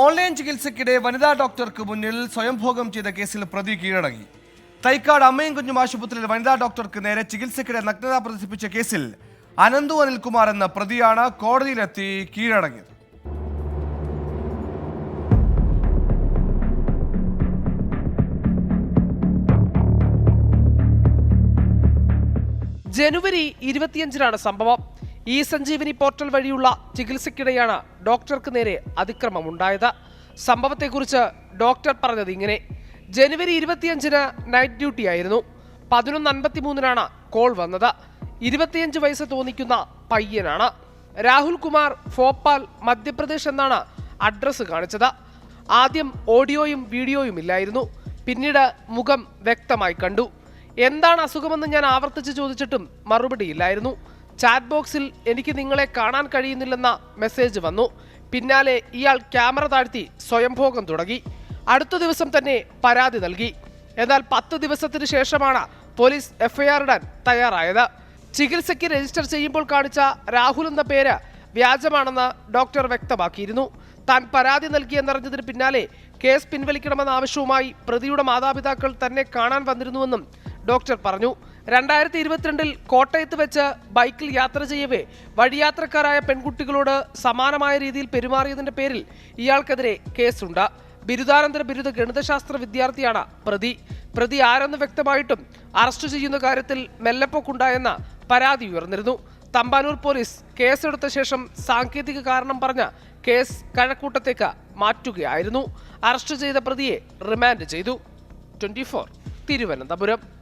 Online ചികിത്സയ്ക്കിടെ വനിതാ ഡോക്ടർക്ക് മുന്നിൽ സ്വയംഭോഗം ചെയ്ത കേസിൽ പ്രതി കീഴടങ്ങി. തൈക്കാട് അമ്മയും കുഞ്ഞും ആശുപത്രിയിൽ വനിതാ ഡോക്ടർക്ക് നേരെ ചികിത്സയ്ക്കിടെ നഗ്നത പ്രദർശിപ്പിച്ച കേസിൽ അനന്തു അനിൽകുമാർ എന്ന പ്രതിയാണ് കോടതിയിലെത്തി കീഴടങ്ങിയത്. ജനുവരി ഇരുപത്തിയഞ്ചിനാണ് സംഭവം. ഇ സഞ്ജീവനി പോർട്ടൽ വഴിയുള്ള ചികിത്സയ്ക്കിടെയാണ് ഡോക്ടർക്ക് നേരെ അതിക്രമം ഉണ്ടായത് സംഭവത്തെക്കുറിച്ച് ഡോക്ടർ പറഞ്ഞത് ഇങ്ങനെ ജനുവരി ഇരുപത്തിയഞ്ചിന് നൈറ്റ് ഡ്യൂട്ടി ആയിരുന്നു. പതിനൊന്ന് അൻപത്തിമൂന്നിനാണ് കോൾ വന്നത്. ഇരുപത്തിയഞ്ച് വയസ്സ് തോന്നിക്കുന്ന പയ്യനാണ്. രാഹുൽ കുമാർ ഭോപ്പാൽ മധ്യപ്രദേശ് എന്നാണ് അഡ്രസ്സ് കാണിച്ചത്. ആദ്യം ഓഡിയോയും വീഡിയോയും ഇല്ലായിരുന്നു. പിന്നീട് മുഖം വ്യക്തമായി കണ്ടു. എന്താണ് അസുഖമെന്ന് ഞാൻ ആവർത്തിച്ച് ചോദിച്ചിട്ടും മറുപടിയില്ലായിരുന്നു ചാറ്റ് ബോക്സിൽ എനിക്ക് നിങ്ങളെ കാണാൻ കഴിയുന്നില്ലെന്ന മെസ്സേജ് വന്നു. പിന്നാലെ ഇയാൾ ക്യാമറ താഴ്ത്തി സ്വയംഭോഗം തുടങ്ങി. അടുത്ത ദിവസം തന്നെ പരാതി നൽകി. എന്നാൽ പത്ത് ദിവസത്തിന് ശേഷമാണ് പോലീസ് എഫ്ഐആർ ഇടാൻ തയ്യാറായത്. ചികിത്സയ്ക്ക് രജിസ്റ്റർ ചെയ്യുമ്പോൾ കാണിച്ച രാഹുൽ എന്ന പേര് വ്യാജമാണെന്ന് ഡോക്ടർ വ്യക്തമാക്കിയിരുന്നു. താൻ പരാതി നൽകിയെന്നറിഞ്ഞതിന് പിന്നാലെ കേസ് പിൻവലിക്കണമെന്ന ആവശ്യവുമായി പ്രതിയുടെ മാതാപിതാക്കൾ തന്നെ കാണാൻ വന്നിരുന്നുവെന്നും ഡോക്ടർ പറഞ്ഞു. രണ്ടായിരത്തി ഇരുപത്തിരണ്ടിൽ കോട്ടയത്ത് വെച്ച് ബൈക്കിൽ യാത്ര ചെയ്യവേ വഴിയാത്രക്കാരായ പെൺകുട്ടികളോട് സമാനമായ രീതിയിൽ പെരുമാറിയതിന്റെ പേരിൽ ഇയാൾക്കെതിരെ കേസുണ്ട്. ബിരുദാനന്തര ബിരുദ ഗണിതശാസ്ത്ര വിദ്യാർത്ഥിയാണ് പ്രതി. പ്രതി ആരെന്ന് വ്യക്തമായിട്ടും അറസ്റ്റ് ചെയ്യുന്ന കാര്യത്തിൽ മെല്ലപ്പൊക്കുണ്ടായെന്ന പരാതി ഉയർന്നിരുന്നു. തമ്പാനൂർ പോലീസ് കേസെടുത്ത ശേഷം സാങ്കേതിക കാരണം പറഞ്ഞ കേസ് കഴക്കൂട്ടത്തേക്ക് മാറ്റുകയായിരുന്നു. അറസ്റ്റ് ചെയ്ത പ്രതിയെ റിമാൻഡ് ചെയ്തു. ട്വന്റി തിരുവനന്തപുരം.